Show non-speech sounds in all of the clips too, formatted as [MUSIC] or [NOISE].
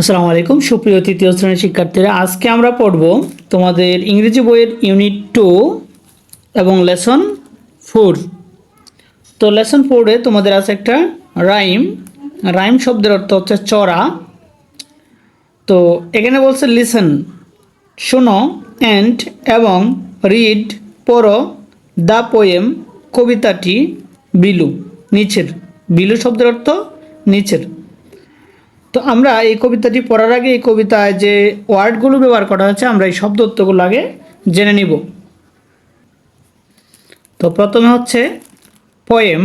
আসসালামু আলাইকুম। সুপ্রিয় তৃতীয় শ্রেণির শিক্ষার্থীরা, আজকে আমরা পড়ব তোমাদের ইংরেজি বইয়ের ইউনিট টু এবং লেসন ফোর। তো লেসন ফোরে তোমাদের আছে একটা রাইম। রাইম শব্দের অর্থ হচ্ছে চড়া। তো এখানে বলছে লিসন শোনো অ্যান্ড এবং রিড পড়ো, দ্য পোয়েম, কবিতাটি, বিলু। নিচের, বিলু শব্দের অর্থ নিচের। তো আমরা এই কবিতাটি পড়ার আগে এই কবিতায় যে ওয়ার্ডগুলো ব্যবহার করা হয়েছে, আমরা এই শব্দ অর্থগুলো আগে জেনে নিব। তো প্রথমে হচ্ছে পোয়েম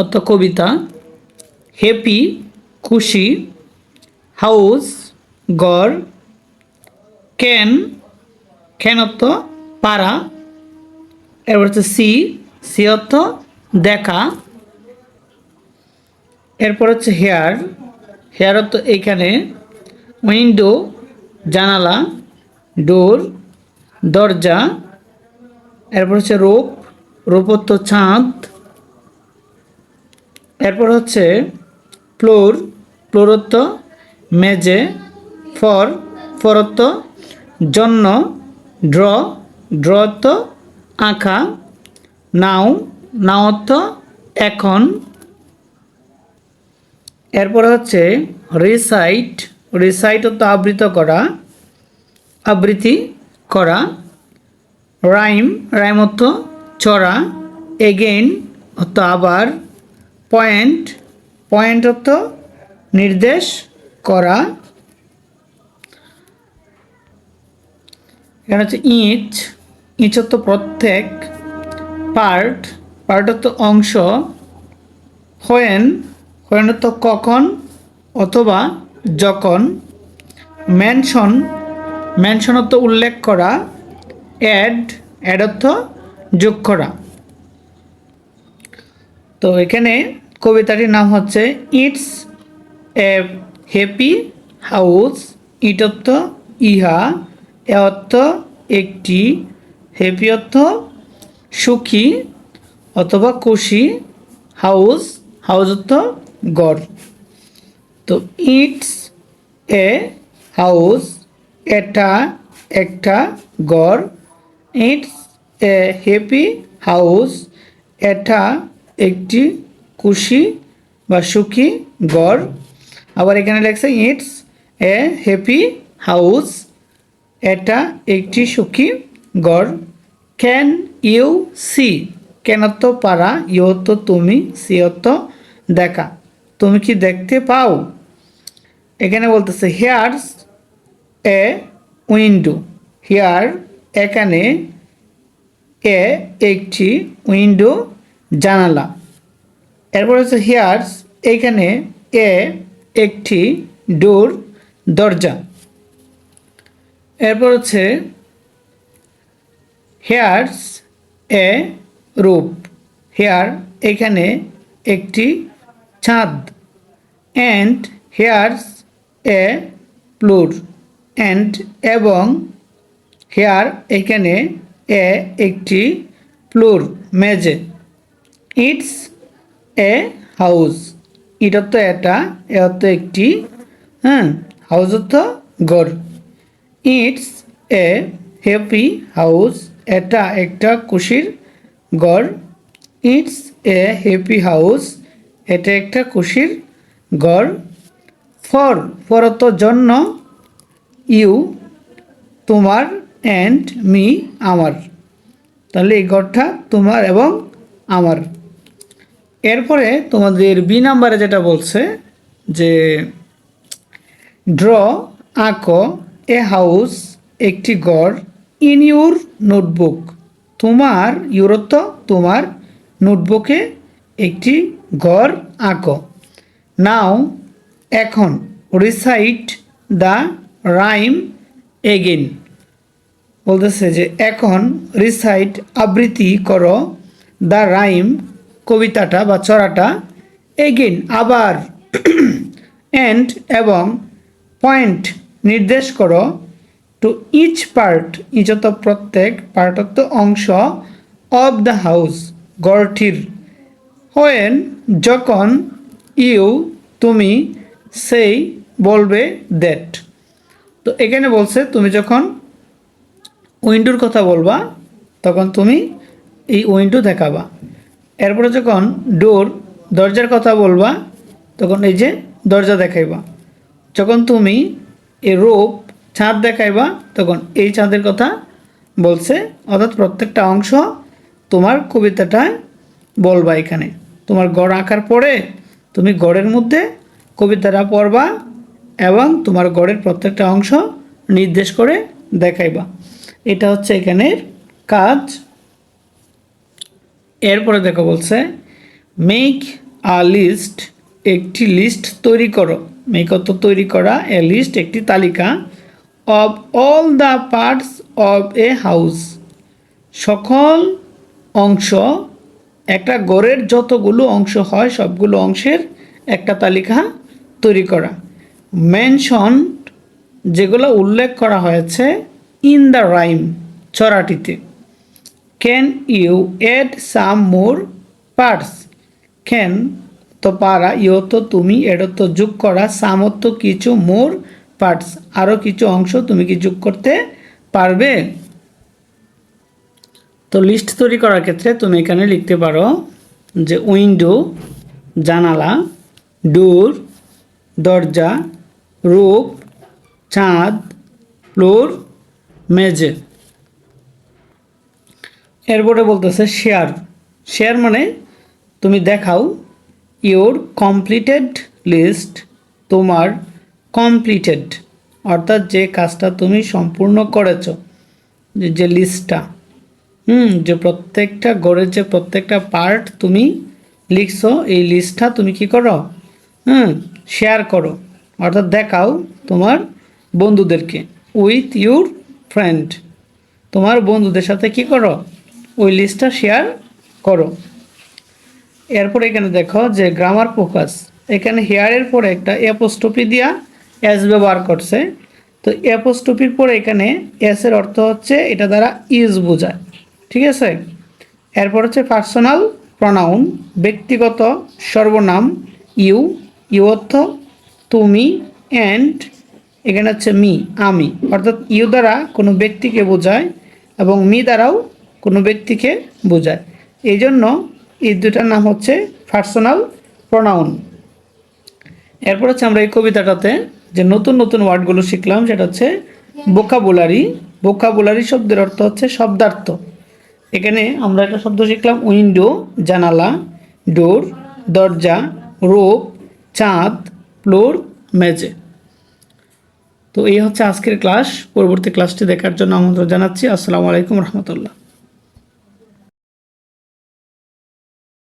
অর্থ কবিতা হ্যাপি খুশি হাউস গড় ক্যান ক্যান অর্থ পাড়া, এরপর হচ্ছে সি সি অর্থ দেখা, এরপর হচ্ছে হেয়ার হেয়ার অর্থ এইখানে, উইন্ডো, জানালা, ডোর, দরজা, এরপর হচ্ছে রোপ রোপ অর্থ ছাদ, এরপর হচ্ছে ফ্লোর ফ্লোর অর্থ মেজে ফর ফর অর্থ জন্য ড্র ড্র অর্থ আঁকা, নাও নাও অর্থ এখন। এরপর হচ্ছে রিসাইট রিসাইট অর্থ আবৃত করা, আবৃত্তি করা রাইম রাইম অর্থ চড়া এগেইন অর্থ আবার পয়েন্ট পয়েন্ট অর্থ নির্দেশ করা, এখানে হচ্ছে ইঁচ ইঁচ অর্থ প্রত্যেক পার্ট পার্ট অর্থ অংশ হোয়েন অর্থ কখন অথবা যখন। মেনশন মেনশন অর্থ উল্লেখ করা অ্যাড অ্যাড অর্থ যোগ করা। তো এখানে কবিতাটির নাম হচ্ছে it's a happy house it অর্থ ইহা, এ অর্থ একটি হ্যাপি অর্থ সুখী অথবা খুশি। হাউস হাউস অর্থ গড়। তো ইটস এ হাউস, এটা একটা গড়। ইটস এ হ্যাপি হাউস, এটা একটি খুশি বা সুখী গড়। আবার এখানে লেখছে ইটস এ হ্যাপি হাউস, এটা একটি সুখী গড়। Can you see? কেন তো পারা ইউ তো তুমি সি অর্থ দেখা। তুমি কি দেখতে পাও? এখানে বলতেছে হেয়ার্স এ উইন্ডো হেয়ার এখানে এ একটি উইন্ডো জানালা। এরপর হচ্ছে হেয়ার্স এখানে এ একটি ডোর দরজা। এরপর হচ্ছে হেয়ার্স এ রূপ হেয়ার এখানে একটি ছাদ। And here's a floor and এবং হেয়ার এখানে এ একটি প্লুর মেজে ইটস এ হাউস ইট অর্থ এটা, এ অর্থ একটি হ্যাঁ হাউস অর্থ গড় ইটস এ হ্যাপি হাউস এটা একটা খুশির গড় ইটস এ হ্যাপি হাউস এটা একটা খুশির গড়। ফর, ফরত জন্য ইউ, তোমার অ্যান্ড মি আমার। তাহলে এই গড়টা তোমার এবং আমার। এরপরে তোমাদের বি নাম্বারে যেটা বলছে যে, ড্র আঁকো এ হাউস একটি গড় ইন ইউর নোটবুক। তোমার ইউরত্ব তোমার নোটবুকে একটি গড় আঁকো। নাও, এখন রিসাইট দ্য রাইম এগেন বলতেছে যে, এখন রিসাইট আবৃত্তি করো দ্য রাইম কবিতাটা বা চড়াটা এগেন আবার [CLEARS THROAT] অ্যান্ড এবং পয়েন্ট নির্দেশ করো টু ইচ পার্ট ইচত প্রত্যেক পার্টত্ব অংশ অব দ্য হাউস গড়টির। হোয়েন যখন ইউ তুমি, সেই বলবে দ্যাট তো এখানে বলছে তুমি যখন উইন্ডোর কথা বলবা, তখন তুমি এই উইন্ডো দেখাবা। এরপরে যখন ডোর দরজার কথা বলবা, তখন এই যে দরজা দেখাইবা। যখন তুমি এই রোপ ছাদ দেখাইবা, তখন এই ছাদের কথা বলছে। অর্থাৎ প্রত্যেকটা অংশ তোমার কবিতাটায় বলবা এখানে। তোমার গড় আঁকার পরে তুমি গড়ের মধ্যে কবিতাটা পড়বা এবং তোমার গড়ের প্রত্যেকটা অংশ নির্দেশ করে দেখাইবা। এটা হচ্ছে এখানের কাজ। এরপরে দেখো বলছে মেক আ লিস্ট একটি লিস্ট তৈরি করো। মেক অত তৈরি করা এ লিস্ট একটি তালিকা of all the parts of a house সকল অংশ একটা গড়ের যতগুলো অংশ হয়, সবগুলো অংশের একটা তালিকা তৈরি করা। মেনশন যেগুলো উল্লেখ করা হয়েছে in the rhyme চরাটিতে can you add some more parts can তো পারা ইউ তো তুমি এডো তো যোগ করা সামত কিছু মোর পার্টস আরও কিছু অংশ তুমি কি যোগ করতে পারবে? তো লিস্ট তৈরি করার ক্ষেত্রে তুমি এখানে লিখতে পারো যে উইন্ডো জানালা ডোর দরজা রূপ চাঁদ ফ্লোর মেজে এরপরে বলতেছে শেয়ার শেয়ার মানে তুমি দেখাও ইওর কমপ্লিটেড লিস্ট তোমার কমপ্লিটেড অর্থাৎ যে কাজটা তুমি সম্পূর্ণ করেছ, যে যে লিস্টটা হুম, যে প্রত্যেকটা গড়ের যে প্রত্যেকটা পার্ট তুমি লিখছো, এই লিস্টটা তুমি কি করো? হুম শেয়ার করো। অর্থাৎ দেখাও তোমার বন্ধুদেরকে উইথ ইউর ফ্রেন্ড তোমার বন্ধুদের সাথে কি করো? ওই লিস্টটা শেয়ার করো। এরপর এখানে দেখো যে গ্রামার ফোকাস এখানে হেয়ারের পরে একটা অ্যাপোস্টপি দিয়া এস ব্যবহার করছে। তো অ্যাপোস্টপির পরে এখানে এস এর অর্থ হচ্ছে, এটা দ্বারা ইজ বোঝায়। ঠিক আছে? এরপর হচ্ছে পার্সোনাল প্রনাউন ব্যক্তিগত, সর্বনাম ইউ ইউ অর্থ তুমি অ্যান্ড এখানে হচ্ছে মি আমি। অর্থাৎ ইউ দ্বারা কোনো ব্যক্তিকে বোঝায় এবং মি দ্বারাও কোনো ব্যক্তিকে বোঝায়। এই জন্য এই দুটার নাম হচ্ছে পার্সোনাল প্রনাউন এরপর হচ্ছে আমরা এই কবিতাটাতে যে নতুন নতুন ওয়ার্ডগুলো শিখলাম, সেটা হচ্ছে বোকাবুলারি বোকাবুলারি শব্দের অর্থ হচ্ছে শব্দার্থ। এখানে আমরা একটা শব্দ শিখলাম উইন্ডো জানালা ডোর দরজা রোপ চাঁদ ফ্লোর মেজে তো এই হচ্ছে আজকের ক্লাস পরবর্তী ক্লাসটি দেখার জন্য আমন্ত্রণ জানাচ্ছি। আসসালামু আলাইকুম রহমতুল্লাহ।